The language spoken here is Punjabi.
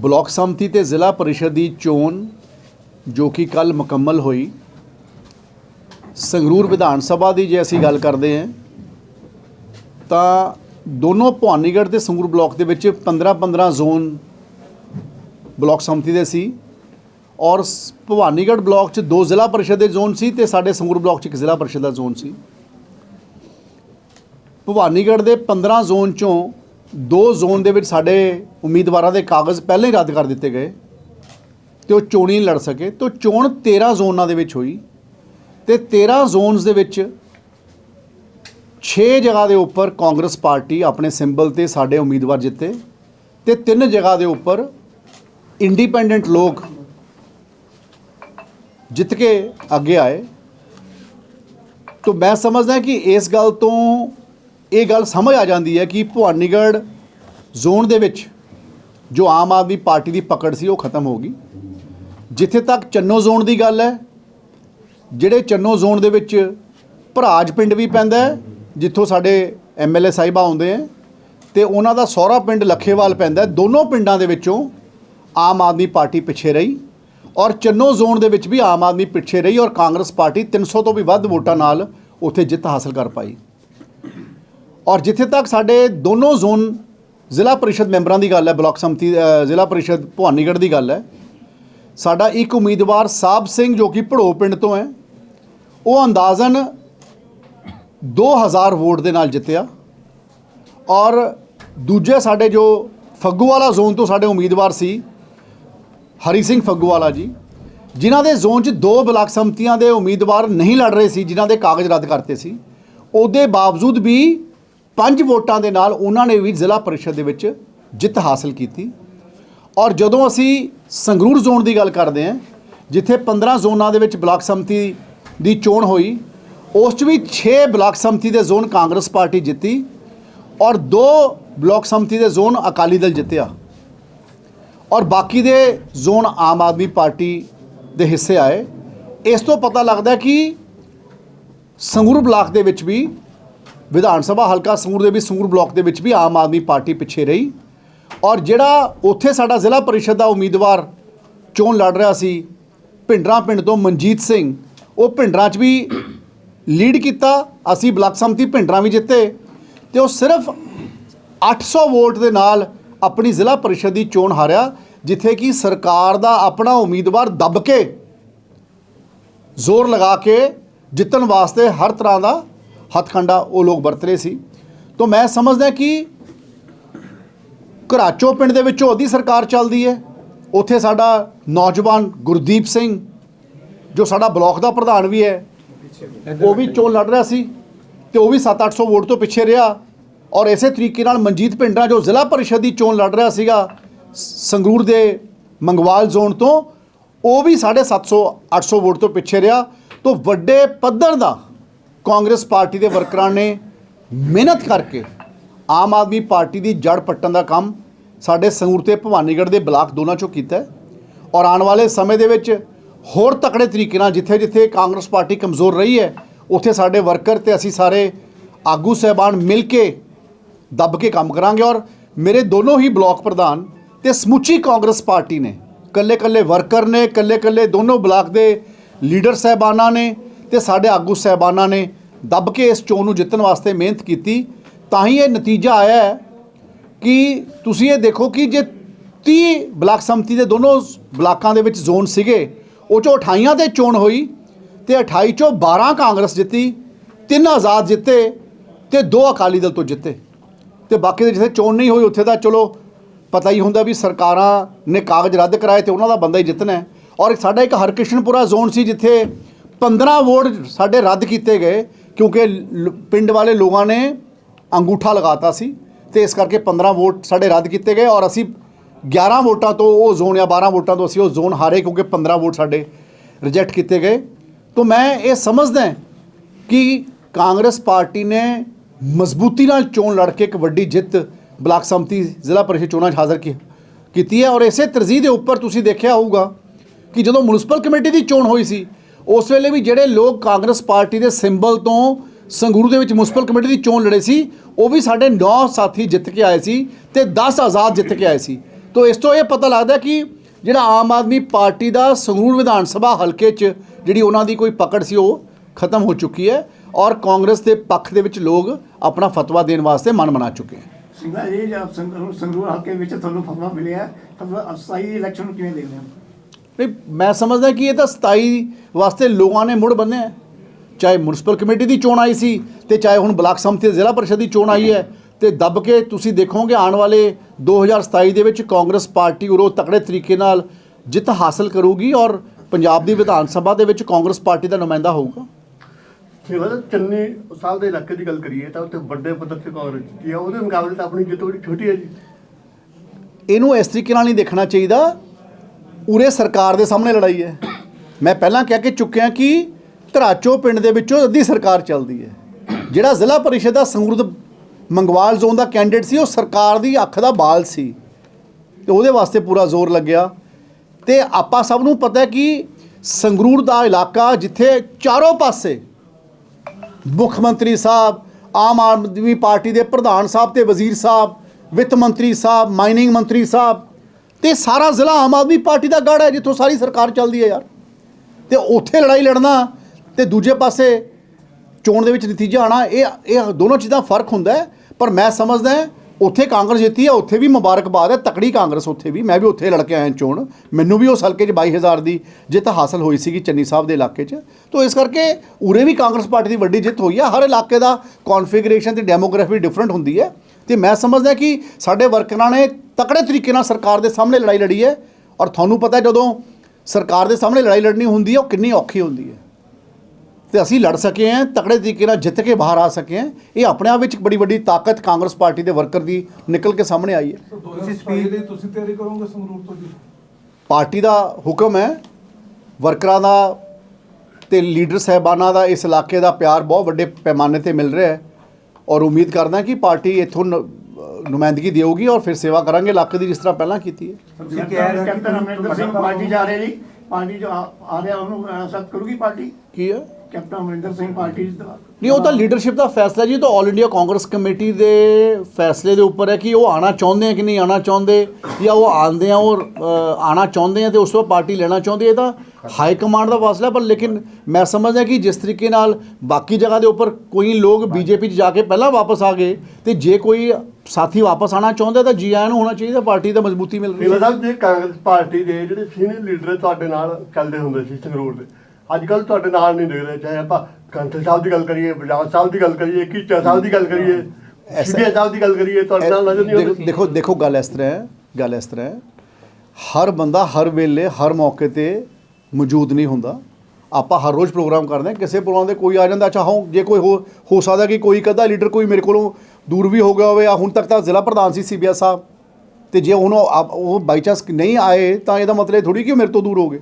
ਬਲਾਕ ਸੰਮਤੀ ਤੇ ਜ਼ਿਲ੍ਹਾ ਪਰਿਸ਼ਦ ਦੀ ਚੋਣ, ਜੋ ਕਿ ਕੱਲ ਮੁਕੰਮਲ ਹੋਈ। ਸੰਗਰੂਰ ਵਿਧਾਨ ਸਭਾ ਦੀ ਜੇ ਅਸੀਂ ਗੱਲ ਕਰਦੇ ਹਾਂ, ਤਾਂ ਦੋਨੋਂ ਭਵਾਨੀਗੜ੍ਹ ਤੇ ਸੰਗਰੂਰ ਬਲਾਕ ਦੇ ਵਿੱਚ 15-15 ਜ਼ੋਨ ਬਲਾਕ ਸੰਮਤੀ ਦੇ ਸੀ ਔਰ ਭਵਾਨੀਗੜ੍ਹ ਬਲਾਕ 'ਚ ਦੋ ਜ਼ਿਲ੍ਹਾ ਪਰਿਸ਼ਦ ਦੇ ਜ਼ੋਨ ਸੀ ਤੇ ਸਾਡੇ ਸੰਗਰੂਰ ਬਲਾਕ 'ਚ ਇੱਕ ਜ਼ਿਲ੍ਹਾ ਪਰਿਸ਼ਦ ਦਾ ਜ਼ੋਨ ਸੀ। ਭਵਾਨੀਗੜ੍ਹ ਦੇ 15 ਜ਼ੋਨ 'ਚੋਂ ਦੋ ਜ਼ੋਨ ਦੇ ਵਿੱਚ ਸਾਡੇ ਉਮੀਦਵਾਰਾਂ ਦੇ ਕਾਗਜ਼ ਪਹਿਲਾਂ ਹੀ ਰੱਦ ਕਰ ਦਿੱਤੇ ਗਏ ਤੇ ਉਹ ਚੋਣ ਹੀ ਨਹੀਂ ਲੜ ਸਕੇ। ਤੋਂ ਚੋਣ 13 ਜ਼ੋਨਾਂ ਦੇ ਵਿੱਚ ਹੋਈ ਤੇ 13 ਜ਼ੋਨਸ ਦੇ ਵਿੱਚ 6 ਜਗ੍ਹਾ ਦੇ ਉੱਪਰ ਕਾਂਗਰਸ ਪਾਰਟੀ ਆਪਣੇ ਸਿੰਬਲ ਤੇ ਸਾਡੇ ਉਮੀਦਵਾਰ ਜਿੱਤੇ ਤੇ ਤਿੰਨ ਜਗ੍ਹਾ ਦੇ ਉੱਪਰ ਇੰਡੀਪੈਂਡੈਂਟ ਲੋਕ ਜਿੱਤ ਕੇ ਅੱਗੇ ਆਏ। ਤੋਂ ਮੈਂ ਸਮਝਦਾ ਕਿ ਇਸ ਗੱਲ ਤੋਂ ਇਹ ਗੱਲ ਸਮਝ ਆ ਜਾਂਦੀ ਹੈ ਕਿ ਭਵਾਨੀਗੜ੍ਹ ਜ਼ੋਨ ਦੇ ਵਿੱਚ ਜੋ ਆਮ ਆਦਮੀ ਪਾਰਟੀ ਦੀ ਪਕੜ ਸੀ ਉਹ ਖਤਮ ਹੋ ਗਈ। ਜਿੱਥੇ ਤੱਕ ਚੰਨੋ ਜ਼ੋਨ ਦੀ ਗੱਲ ਹੈ, ਜਿਹੜੇ ਚੰਨੋ ਜ਼ੋਨ ਦੇ ਵਿੱਚ ਭਰਾਜ ਪਿੰਡ ਵੀ ਪੈਂਦਾ ਜਿੱਥੋਂ ਸਾਡੇ ਐਮਐਲਏ ਸਾਹਿਬਾ ਆਉਂਦੇ ਹੈ, ਤੇ ਉਹਨਾਂ ਦਾ ਸਹੁਰਾ ਪਿੰਡ ਲੱਖੇਵਾਲ ਪੈਂਦਾ ਦੋਨੋਂ ਪਿੰਡਾਂ ਦੇ ਵਿੱਚੋਂ ਆਮ ਆਦਮੀ ਪਾਰਟੀ ਪਿੱਛੇ ਰਹੀ ਔਰ ਚੰਨੋ ਜ਼ੋਨ ਦੇ ਵਿੱਚ ਵੀ ਆਮ ਆਦਮੀ ਪਿੱਛੇ ਰਹੀ ਔਰ ਕਾਂਗਰਸ ਪਾਰਟੀ 300 ਤੋਂ ਵੀ ਵੱਧ ਵੋਟਾਂ ਨਾਲ ਉੱਥੇ ਜਿੱਤ ਹਾਸਲ ਕਰ ਪਾਈ। ਔਰ ਜਿੱਥੇ ਤੱਕ ਸਾਡੇ ਦੋਨੋਂ ਜ਼ੋਨ ਜ਼ਿਲ੍ਹਾ ਪਰਿਸ਼ਦ ਮੈਂਬਰਾਂ ਦੀ ਗੱਲ ਹੈ, ਬਲਾਕ ਸੰਮਤੀ ਜ਼ਿਲ੍ਹਾ ਪਰਿਸ਼ਦ ਭਵਾਨੀਗੜ੍ਹ ਦੀ ਗੱਲ ਹੈ, ਸਾਡਾ ਇੱਕ ਉਮੀਦਵਾਰ ਸਾਹਿਬ ਸਿੰਘ ਜੋ ਕਿ ਭੜੋ ਪਿੰਡ ਤੋਂ ਹੈ, ਉਹ ਅੰਦਾਜ਼ਨ 2000 ਵੋਟ ਦੇ ਨਾਲ ਜਿੱਤਿਆ ਔਰ ਦੂਜੇ ਸਾਡੇ ਜੋ ਫੱਗੂਵਾਲਾ ਜ਼ੋਨ ਤੋਂ ਸਾਡੇ ਉਮੀਦਵਾਰ ਸੀ, ਹਰੀ ਸਿੰਘ ਫੱਗੂਵਾਲਾ ਜੀ, ਜਿਨ੍ਹਾਂ ਦੇ ਜ਼ੋਨ 'ਚ ਦੋ ਬਲਾਕ ਸੰਮਤੀਆਂ ਦੇ ਉਮੀਦਵਾਰ ਨਹੀਂ ਲੜ ਰਹੇ ਸੀ, ਜਿਨ੍ਹਾਂ ਦੇ ਕਾਗਜ਼ ਰੱਦ ਕਰਤੇ ਸੀ, ਉਹਦੇ ਬਾਵਜੂਦ ਵੀ ਪੰਜ ਵੋਟਾਂ ਦੇ ਨਾਲ ਉਹਨਾਂ ਨੇ ਵੀ ਜ਼ਿਲ੍ਹਾ ਪਰਿਸ਼ਦ ਦੇ ਵਿੱਚ ਜਿੱਤ ਹਾਸਲ ਕੀਤੀ। ਔਰ ਜਦੋਂ ਅਸੀਂ ਸੰਗਰੂਰ ਜ਼ੋਨ ਦੀ ਗੱਲ ਕਰਦੇ ਹਾਂ, ਜਿੱਥੇ 15 ਜ਼ੋਨਾਂ ਦੇ ਵਿੱਚ ਬਲਾਕ ਸੰਮਤੀ ਦੀ ਚੋਣ ਹੋਈ, ਉਸ 'ਚ ਵੀ 6 ਬਲਾਕ ਸੰਮਤੀ ਦੇ ਜ਼ੋਨ ਕਾਂਗਰਸ ਪਾਰਟੀ ਜਿੱਤੀ ਔਰ ਦੋ ਬਲਾਕ ਸੰਮਤੀ ਦੇ ਜ਼ੋਨ ਅਕਾਲੀ ਦਲ ਜਿੱਤਿਆ। ਔਰ ਬਾਕੀ ਦੇ ਜ਼ੋਨ ਆਮ ਆਦਮੀ ਪਾਰਟੀ ਦੇ ਹਿੱਸੇ ਆਏ। ਇਸ ਤੋਂ ਪਤਾ ਲੱਗਦਾ ਕਿ ਸੰਗਰੂਰ ਬਲਾਕ ਦੇ ਵਿੱਚ ਵੀ ਵਿਧਾਨ ਸਭਾ ਹਲਕਾ ਸੰਗਰੂਰ ਦੇ ਵੀ ਸੰਗਰੂਰ ਬਲਾਕ ਦੇ ਵਿੱਚ ਵੀ ਆਮ ਆਦਮੀ ਪਾਰਟੀ ਪਿੱਛੇ ਰਹੀ। ਔਰ ਜਿਹੜਾ ਉੱਥੇ ਸਾਡਾ ਜ਼ਿਲ੍ਹਾ ਪਰਿਸ਼ਦ ਦਾ ਉਮੀਦਵਾਰ ਚੋਣ ਲੜ ਰਿਹਾ ਸੀ, ਭਿੰਡਰਾਂ ਪਿੰਡ ਤੋਂ ਮਨਜੀਤ ਸਿੰਘ, ਉਹ ਭਿੰਡਰਾਂ 'ਚ ਵੀ ਲੀਡ ਕੀਤਾ। ਅਸੀਂ ਬਲਾਕ ਸੰਮਤੀ ਭਿੰਡਰਾਂ ਵੀ ਜਿੱਤੇ ਤੇ ਉਹ ਸਿਰਫ 800 ਵੋਟ ਦੇ ਨਾਲ ਆਪਣੀ ਜ਼ਿਲ੍ਹਾ ਪਰਿਸ਼ਦ ਦੀ ਚੋਣ ਹਾਰਿਆ, ਜਿੱਥੇ ਕਿ ਸਰਕਾਰ ਦਾ ਆਪਣਾ ਉਮੀਦਵਾਰ ਦੱਬ ਕੇ ਜ਼ੋਰ ਲਗਾ ਕੇ ਜਿੱਤਣ ਵਾਸਤੇ ਹਰ ਤਰ੍ਹਾਂ ਦਾ ਹੱਥਕੰਡਾ ਉਹ ਲੋਕ ਵਰਤ ਰਹੇ ਸੀ। ਤੋਂ ਮੈਂ ਸਮਝਦਾ ਕਿ ਘਰਾਚੋ ਪਿੰਡ ਦੇ ਵਿੱਚ ਉਹਦੀ ਸਰਕਾਰ ਚੱਲਦੀ ਹੈ। ਉੱਥੇ ਸਾਡਾ ਨੌਜਵਾਨ ਗੁਰਦੀਪ ਸਿੰਘ, ਜੋ ਸਾਡਾ ਬਲਾਕ ਦਾ ਪ੍ਰਧਾਨ ਵੀ ਹੈ, ਉਹ ਵੀ ਚੋਣ ਲੜ ਰਿਹਾ ਸੀ ਤੇ ਉਹ ਵੀ 7-800 ਵੋਟ ਤੋਂ ਪਿੱਛੇ ਰਿਹਾ ਔਰ ਇਸੇ ਤਰੀਕੇ ਨਾਲ ਮਨਜੀਤ ਭਿੰਡਰਾ ਜੋ ਜ਼ਿਲ੍ਹਾ ਪਰਿਸ਼ਦ ਦੀ ਚੋਣ ਲੜ ਰਿਹਾ ਸੀਗਾ ਸ- ਸੰਗਰੂਰ ਦੇ ਮੰਗਵਾਲ ਜ਼ੋਨ ਤੋਂ, ਉਹ ਵੀ 750 800 ਵੋਟ ਤੋਂ ਪਿੱਛੇ ਰਿਹਾ। ਤੋਂ ਵੱਡੇ ਪੱਧਰ ਦਾ ਕਾਂਗਰਸ ਪਾਰਟੀ ਦੇ ਵਰਕਰਾਂ ਨੇ ਮਿਹਨਤ ਕਰਕੇ ਆਮ ਆਦਮੀ ਪਾਰਟੀ ਦੀ ਜੜ ਪੱਟਣ ਦਾ ਕੰਮ ਸਾਡੇ ਸੰਗਰੂਰ ਤੇ ਭਵਾਨੀਗੜ੍ਹ ਦੇ ਬਲਾਕ ਦੋਨਾਂ ਚੋਂ ਕੀਤਾ ਔਰ ਆਉਣ ਵਾਲੇ ਸਮੇਂ ਦੇ ਵਿੱਚ ਹੋਰ ਤਕੜੇ ਤਰੀਕੇ ਨਾਲ ਜਿੱਥੇ ਜਿੱਥੇ ਕਾਂਗਰਸ ਪਾਰਟੀ ਕਮਜ਼ੋਰ ਰਹੀ ਹੈ, ਉੱਥੇ ਸਾਡੇ ਵਰਕਰ ਤੇ ਅਸੀਂ ਸਾਰੇ ਆਗੂ ਸਹਿਬਾਨ ਮਿਲ ਕੇ ਦੱਬ ਕੇ ਕੰਮ ਕਰਾਂਗੇ। ਔਰ ਮੇਰੇ ਦੋਨੋਂ ਹੀ ਬਲਾਕ ਪ੍ਰਧਾਨ ਤੇ ਸਮੁੱਚੀ ਕਾਂਗਰਸ ਪਾਰਟੀ ਨੇ ਕੱਲੇ ਕੱਲੇ ਵਰਕਰ ਨੇ ਕੱਲੇ ਕੱਲੇ ਦੋਨੋਂ ਬਲਾਕ ਦੇ ਲੀਡਰ ਸਹਿਬਾਨਾਂ ਨੇ ਤੇ ਸਾਡੇ ਆਗੂ ਸਹਿਬਾਨਾਂ ਨੇ ਦੱਬ ਕੇ ਇਸ ਚੋਣ ਨੂੰ ਜਿੱਤਣ ਵਾਸਤੇ ਮਿਹਨਤ ਕੀਤੀ, ਤਾਂ ਹੀ ਇਹ ਨਤੀਜਾ ਆਇਆ ਹੈ ਕਿ ਤੁਸੀਂ ਇਹ ਦੇਖੋ ਕਿ ਜੇ 30 ਬਲਾਕ ਸੰਮਤੀ ਦੇ ਦੋਨੋਂ ਬਲਾਕਾਂ ਦੇ ਵਿੱਚ ਜ਼ੋਨ ਸੀਗੇ, ਉਹ ਚੋਂ 28 ਤੇ ਚੋਣ ਹੋਈ ਤੇ 28 ਚੋਂ 12 ਕਾਂਗਰਸ ਜਿੱਤੀ, ਤਿੰਨ ਆਜ਼ਾਦ ਜਿੱਤੇ ਤੇ ਦੋ ਅਕਾਲੀ ਦਲ ਤੋਂ ਜਿੱਤੇ। ਤੇ ਬਾਕੀ ਦੇ ਜਿੱਥੇ ਚੋਣ ਨਹੀਂ ਹੋਈ, ਉੱਥੇ ਤਾਂ ਚਲੋ ਪਤਾ ਹੀ ਹੁੰਦਾ ਵੀ ਸਰਕਾਰਾਂ ਨੇ ਕਾਗਜ਼ ਰੱਦ ਕਰਾਏ ਤੇ ਉਹਨਾਂ ਦਾ ਬੰਦਾ ਹੀ ਜਿੱਤਣਾ ਔਰ ਸਾਡਾ ਇੱਕ ਹਰਕ੍ਰਿਸ਼ਨਪੁਰਾ ਜ਼ੋਨ ਸੀ ਜਿੱਥੇ 15 ਵੋਟ ਸਾਡੇ ਰੱਦ ਕੀਤੇ ਗਏ ਕਿਉਂਕਿ ਲ- ਪਿੰਡ ਵਾਲੇ ਲੋਕਾਂ ਨੇ ਅੰਗੂਠਾ ਲਗਾਤਾ ਸੀ ਤੇ ਇਸ ਕਰਕੇ 15 ਵੋਟ ਸਾਡੇ ਰੱਦ ਕੀਤੇ ਗਏ ਔਰ ਅਸੀਂ 11 ਵੋਟਾਂ ਤੋਂ ਉਹ ਜ਼ੋਨ ਜਾਂ 12 ਵੋਟਾਂ ਤੋਂ ਅਸੀਂ ਉਹ ਜ਼ੋਨ ਹਾਰੇ ਕਿਉਂਕਿ 15 ਵੋਟ ਸਾਡੇ ਰਿਜੈਕਟ ਕੀਤੇ ਗਏ। ਤੋਂ ਮੈਂ ਇਹ ਸਮਝਦਾ ਕਿ ਕਾਂਗਰਸ ਪਾਰਟੀ ਨੇ ਮਜ਼ਬੂਤੀ ਨਾਲ ਚੋਣ ਲੜ ਕੇ ਇੱਕ ਵੱਡੀ ਜਿੱਤ ਬਲਾਕ ਸੰਮਤੀ ਜ਼ਿਲ੍ਹਾ ਪਰਿਸ਼ਦ ਚੋਣਾਂ 'ਚ ਹਾਜ਼ਰ ਕੀ, ਕੀਤੀ ਹੈ ਔਰ ਇਸੇ ਤਰਜੀਹ ਦੇ ਉੱਪਰ ਤੁਸੀਂ ਦੇਖਿਆ ਹੋਊਗਾ ਕਿ ਜਦੋਂ ਮਿਊਨਿਸਪਲ ਕਮੇਟੀ ਦੀ ਚੋਣ ਹੋਈ ਸੀ ਉਸ ਵੇਲੇ ਵੀ ਜਿਹੜੇ ਲੋਕ ਕਾਂਗਰਸ ਪਾਰਟੀ ਦੇ ਸਿੰਬਲ ਤੋਂ ਸੰਗਰੂਰ ਦੇ ਵਿੱਚ ਮਿਊਨਿਸਪਲ ਕਮੇਟੀ ਦੀ ਚੋਣ ਲੜੇ ਸੀ, ਉਹ ਵੀ ਸਾਡੇ 9 ਸਾਥੀ ਜਿੱਤ ਕੇ ਆਏ ਸੀ ਤੇ 10 ਆਜ਼ਾਦ ਜਿੱਤ ਕੇ ਆਏ ਸੀ। ਤੋ ਇਸ ਤੋਂ ਇਹ ਪਤਾ ਲੱਗਦਾ ਕਿ ਜਿਹੜਾ ਆਮ ਆਦਮੀ ਪਾਰਟੀ ਦਾ ਸੰਗਰੂਰ ਵਿਧਾਨ ਸਭਾ ਹਲਕੇ 'ਚ ਜਿਹੜੀ ਉਹਨਾਂ ਦੀ ਕੋਈ ਪਕੜ ਸੀ, ਉਹ ਖਤਮ ਹੋ ਚੁੱਕੀ ਹੈ ਔਰ ਕਾਂਗਰਸ ਦੇ ਪੱਖ ਦੇ ਵਿੱਚ ਲੋਕ ਆਪਣਾ ਫਤਵਾ ਦੇਣ ਵਾਸਤੇ ਮਨ ਬਣਾ ਚੁੱਕੇ ਹਨ। ਸਿੰਘਾ ਜੀ ਜਦ ਸੰਗਰੂਰ ਹਲਕੇ ਵਿੱਚ ਤੁਹਾਨੂੰ ਫਤਵਾ ਮਿਲਿਆ ਤਾਂ ਸਹੀ ਇਲੈਕਸ਼ਨ ਕਿਵੇਂ ਦੇਖਦੇ ਹੋ? ਨਹੀਂ ਮੈਂ ਸਮਝਦਾ ਕਿ ਇਹ ਤਾਂ 27 ਵਾਸਤੇ ਲੋਕਾਂ ਨੇ ਮੁੜ ਬੰਨਿਆ। ਚਾਹੇ ਮਿਊਨਿਸਪਲ ਕਮੇਟੀ ਦੀ ਚੋਣ ਆਈ ਸੀ ਤੇ ਚਾਹੇ ਹੁਣ ਬਲਾਕ ਸੰਮਤੀ ਤੇ ਜ਼ਿਲ੍ਹਾ ਪਰਿਸ਼ਦ ਦੀ ਚੋਣ ਆਈ ਹੈ ਤੇ ਦੱਬ ਕੇ ਤੁਸੀਂ ਦੇਖੋਗੇ ਆਉਣ ਵਾਲੇ 2027 ਦੇ ਵਿੱਚ ਕਾਂਗਰਸ ਪਾਰਟੀ ਉਰੋਂ ਤਕੜੇ ਤਰੀਕੇ ਨਾਲ ਜਿੱਤ ਹਾਸਲ ਕਰੂਗੀ ਔਰ ਪੰਜਾਬ ਦੀ ਵਿਧਾਨ ਸਭਾ ਦੇ ਵਿੱਚ ਕਾਂਗਰਸ ਪਾਰਟੀ ਦਾ ਨੁਮਾਇੰਦਾ ਹੋਊਗਾ। ਸਿਵਲ ਚੰਨੀ ਸਾਹਿਬ ਦੇ ਇਲਾਕੇ ਦੀ ਗੱਲ ਕਰੀਏ ਤਾਂ ਉੱਥੇ ਵੱਡੇ ਪੱਧਰ ਤੇ ਕਾਂਗਰਸ ਜਿੱਤੀ ਆ ਉਹਦੇ ਮੁਕਾਬਲੇ ਤਾਂ ਆਪਣੀ ਜਿੱਤ ਬੜੀ ਛੋਟੀ ਹੈ ਜੀ। ਇਹਨੂੰ ਇਸ ਤਰੀਕੇ ਨਾਲ ਨਹੀਂ ਦੇਖਣਾ ਚਾਹੀਦਾ। ਉਰੇ ਸਰਕਾਰ ਦੇ ਸਾਹਮਣੇ ਲੜਾਈ ਹੈ। ਮੈਂ ਪਹਿਲਾਂ ਕਹਿ ਕੇ ਚੁੱਕਿਆ ਕਿ ਧਰਾਚੋ ਪਿੰਡ ਦੇ ਵਿੱਚੋਂ ਅੱਧੀ ਸਰਕਾਰ ਚੱਲਦੀ ਹੈ। ਜਿਹੜਾ ਜ਼ਿਲ੍ਹਾ ਪਰਿਸ਼ਦ ਦਾ ਸੰਗਰੂਰ ਮੰਗਵਾਲ ਜ਼ੋਨ ਦਾ ਕੈਂਡੀਡੇਟ ਸੀ, ਉਹ ਸਰਕਾਰ ਦੀ ਅੱਖ ਦਾ ਬਾਲ ਸੀ। ਤੇ ਉਹਦੇ ਵਾਸਤੇ ਪੂਰਾ ਜ਼ੋਰ ਲੱਗਿਆ। ਤੇ ਆਪਾਂ ਸਭ ਨੂੰ ਪਤਾ ਕਿ ਸੰਗਰੂਰ ਦਾ ਇਲਾਕਾ ਜਿੱਥੇ ਚਾਰੋਂ ਪਾਸੇ ਮੁੱਖ ਮੰਤਰੀ ਸਾਹਿਬ, ਆਮ ਆਦਮੀ ਪਾਰਟੀ ਦੇ ਪ੍ਰਧਾਨ ਸਾਹਿਬ ਤੇ ਵਜ਼ੀਰ ਸਾਹਿਬ, ਵਿੱਤ ਮੰਤਰੀ ਸਾਹਿਬ, ਮਾਈਨਿੰਗ ਮੰਤਰੀ ਸਾਹਿਬ ਤੇ ਸਾਰਾ ਜ਼ਿਲ੍ਹਾ ਆਮ ਆਦਮੀ ਪਾਰਟੀ ਦਾ ਗੜ ਹੈ, ਜਿੱਥੋਂ ਸਾਰੀ ਸਰਕਾਰ ਚੱਲਦੀ ਹੈ ਯਾਰ। ਤੇ ਉੱਥੇ ਲੜਾਈ ਲੜਨਾ ਤੇ ਦੂਜੇ ਪਾਸੇ ਚੋਣ ਦੇ ਵਿੱਚ ਨਤੀਜਾ ਆਣਾ ਇਹ ਇਹ ਦੋਨੋਂ ਚੀਜ਼ਾਂ ਫ਼ਰਕ ਹੁੰਦਾ ਹੈ। ਪਰ ਮੈਂ ਸਮਝਦਾ ਉੱਥੇ ਕਾਂਗਰਸ ਜਿੱਤੀ ਹੈ, ਉੱਥੇ ਵੀ ਮੁਬਾਰਕਬਾਦ ਹੈ, ਤਕੜੀ ਕਾਂਗਰਸ ਉੱਥੇ ਵੀ। ਮੈਂ ਵੀ ਉੱਥੇ ਲੜ ਕੇ ਆਇਆ ਚੋਣ। ਮੈਨੂੰ ਵੀ ਉਸ ਹਲਕੇ 'ਚ 22000 ਦੀ ਜਿੱਤ ਹਾਸਲ ਹੋਈ ਸੀਗੀ ਚੰਨੀ ਸਾਹਿਬ ਦੇ ਇਲਾਕੇ 'ਚ। ਤੋਂ ਇਸ ਕਰਕੇ ਉਰੇ ਵੀ ਕਾਂਗਰਸ ਪਾਰਟੀ ਦੀ ਵੱਡੀ ਜਿੱਤ ਹੋਈ ਹੈ। ਹਰ ਇਲਾਕੇ ਦਾ ਕਨਫੀਗਰੇਸ਼ਨ ਤੇ ਡੈਮੋਗ੍ਰਾਫੀ ਡਿਫਰੈਂਟ ਹੁੰਦੀ ਹੈ। ਤੇ ਮੈਂ ਸਮਝਦਾ ਕਿ ਸਾਡੇ ਵਰਕਰਾਂ ਨੇ ਤਕੜੇ ਤਰੀਕੇ ਨਾਲ ਸਰਕਾਰ ਦੇ ਸਾਹਮਣੇ ਲੜਾਈ ਲੜੀ ਹੈ ਔਰ ਤੁਹਾਨੂੰ ਪਤਾ ਹੈ ਜਦੋਂ ਸਰਕਾਰ ਦੇ ਸਾਹਮਣੇ ਲੜਾਈ ਲੜਨੀ ਹੁੰਦੀ ਹੈ ਉਹ ਕਿੰਨੀ ਔਖੀ ਹੁੰਦੀ ਹੈ। ਤੇ ਅਸੀਂ ਲੜ ਸਕੇ ਹਾਂ ਤਕੜੇ ਤਰੀਕੇ ਨਾਲ ਜਿੱਤ ਕੇ ਬਾਹਰ ਆ ਸਕੇ ਹਾਂ। ਇਹ ਆਪਣੇ ਆਪ ਵਿੱਚ ਇੱਕ ਬੜੀ ਵੱਡੀ ਤਾਕਤ ਕਾਂਗਰਸ ਪਾਰਟੀ ਦੇ ਵਰਕਰ ਦੀ ਨਿਕਲ ਕੇ ਸਾਹਮਣੇ ਆਈ ਹੈ। ਤੁਸੀਂ ਸਪੀਡ ਲਈ ਤੁਸੀਂ ਤਿਆਰੀ ਕਰੋਗੇ ਸੰਗਰੂਰ ਤੋਂ ਜੀ? ਪਾਰਟੀ ਦਾ ਹੁਕਮ ਹੈ ਵਰਕਰਾਂ ਦਾ ਤੇ ਲੀਡਰ ਸਹਿਬਾਨਾਂ ਦਾ ਇਸ ਇਲਾਕੇ ਦਾ ਪਿਆਰ ਬਹੁਤ ਵੱਡੇ ਪੈਮਾਨੇ ਤੇ ਮਿਲ ਰਿਹਾ ਹੈ। ਔਰ ਉਮੀਦ ਕਰਦਾ ਕਿ ਪਾਰਟੀ ਇੱਥੋਂ ਨੁਮਾਇੰਦਗੀ ਦੇਊਗੀ ਔਰ ਫਿਰ ਸੇਵਾ ਕਰਾਂਗੇ ਇਲਾਕੇ ਦੀ ਜਿਸ ਤਰ੍ਹਾਂ ਪਹਿਲਾਂ ਕੀਤੀ ਹੈ। ਕਿ ਕੈਪਟਨ ਅਮਰਿੰਦਰ ਸਿੰਘ ਪਾਰਟੀ ਜਾ ਰਹੇ ਜੀ ਪਾਰਟੀ ਜੋ ਆ ਆ ਰਿਹਾ ਉਹਨੂੰ ਸਖਤ ਕਰੂਗੀ ਪਾਰਟੀ? ਕੀ ਹੈ? ਕੈਪਟਨ ਅਮਰਿੰਦਰ ਸਿੰਘ ਪਾਰਟੀ ਦਾ ਨਹੀਂ ਉਹ ਤਾਂ ਲੀਡਰਸ਼ਿਪ ਦਾ ਫੈਸਲਾ ਜੀ ਤਾਂ ਆਲ ਇੰਡੀਆ ਕਾਂਗਰਸ ਕਮੇਟੀ ਦੇ ਫੈਸਲੇ ਦੇ ਉੱਪਰ ਹੈ ਕਿ ਉਹ ਆਣਾ ਚਾਹੁੰਦੇ ਆ ਕਿ ਨਹੀਂ ਆਣਾ ਚਾਹੁੰਦੇ ਜਾਂ ਉਹ ਆਉਂਦੇ ਆ ਉਹ ਆਣਾ ਚਾਹੁੰਦੇ ਆ ਤੇ ਉਸ ਤੋਂ ਪਾਰਟੀ ਲੈਣਾ ਚਾਹੁੰਦੇ ਇਹ ਤਾਂ ਹਾਈ ਕਮਾਂਡ ਦਾ ਫੈਸਲਾ ਹੈ, ਪਰ ਲੇਕਿਨ ਮੈਂ ਸਮਝਦਾ ਕਿ ਜਿਸ ਤਰੀਕੇ ਨਾਲ ਬਾਕੀ ਜਗ੍ਹਾ ਦੇ ਉੱਪਰ ਕੋਈ ਲੋਕ ਬੀਜੇਪੀ 'ਚ ਜਾ ਕੇ ਪਹਿਲਾਂ ਵਾਪਸ ਆ ਗਏ ਤੇ ਜੇ ਕੋਈ ਸਾਥੀ ਵਾਪਸ ਆਣਾ ਚਾਹੁੰਦਾ ਤਾਂ ਜੀ ਆਇਆਂ ਨੂੰ ਹੋਣਾ ਚਾਹੀਦਾ ਪਾਰਟੀ ਦਾ ਮਜ਼ਬੂਤੀ ਮਿਲ ਰਹੀ ਹੈ। ਸਾਹਿਬ ਜੇ ਕਾਂਗਰਸ ਪਾਰਟੀ ਦੇ ਜਿਹੜੇ ਸੀਨੀਅਰ ਲੀਡਰ ਤੁਹਾਡੇ ਨਾਲ ਚੱਲਦੇ ਹੁੰਦੇ ਸੀ ਸੰਗਰੂਰ ਦੇ ਅੱਜ ਕੱਲ ਤੁਹਾਡੇ ਨਾਲ ਨਹੀਂ ਦਿਖਦੇ ਚਾਹੇ ਆਪਾਂ ਕਾਂਠੇ ਸਾਹਿਬ ਦੀ ਗੱਲ ਕਰੀਏ ਬਜਾਜ ਸਾਹਿਬ ਦੀ ਗੱਲ ਕਰੀਏ ਕੀਚਾ ਸਾਹਿਬ ਦੀ ਗੱਲ ਕਰੀਏ ਸਿੱਧੇ ਸਾਹਿਬ ਦੀ ਗੱਲ ਕਰੀਏ ਤੁਹਾਡੇ ਨਾਲ ਨਜ਼ਰ ਨਹੀਂ ਦੇਖੋ- ਆਉਂਦੇ। ਦੇਖੋ ਦੇਖੋ ਗੱਲ ਇਸ ਤਰ੍ਹਾਂ ਹੈ ਗੱਲ ਇਸ ਤਰ੍ਹਾਂ ਹੈ। ਹਰ ਬੰਦਾ ਹਰ ਵੇਲੇ ਹਰ ਮੌਕੇ ਤੇ ਮੌਜੂਦ ਨਹੀਂ ਹੁੰਦਾ। ਆਪਾਂ ਹਰ ਰੋਜ਼ ਪ੍ਰੋਗਰਾਮ ਕਰਦੇ ਹਾਂ ਕਿਸੇ ਪ੍ਰੋਗਰਾਮ ਦੇ ਕੋਈ ਆ ਜਾਂਦਾ ਅੱਛਾ ਹੋ ਜੇ ਕੋਈ ਹੋ ਹੋ ਸਕਦਾ ਕਿ ਕੋਈ ਕਦਾ ਲੀਡਰ ਕੋਈ ਮੇਰੇ ਕੋਲੋਂ ਦੂਰ ਵੀ ਹੋ ਗਿਆ ਹੋਵੇ ਆ ਹੁਣ ਤੱਕ ਤਾਂ ਜ਼ਿਲ੍ਹਾ ਪ੍ਰਧਾਨ ਸੀ ਸੀਬੀਆ ਸਾਹਿਬ ਤੇ ਜੇ ਹੁਣ ਉਹ ਆਪ- ਉਹ ਬਾਈ ਚਾਂਸ ਨਹੀਂ ਆਏ ਤਾਂ ਇਹਦਾ ਮਤਲਬ ਥੋੜੀ ਕਿ ਮੇਰੇ ਤੋਂ ਦੂਰ ਹੋ ਗਏ।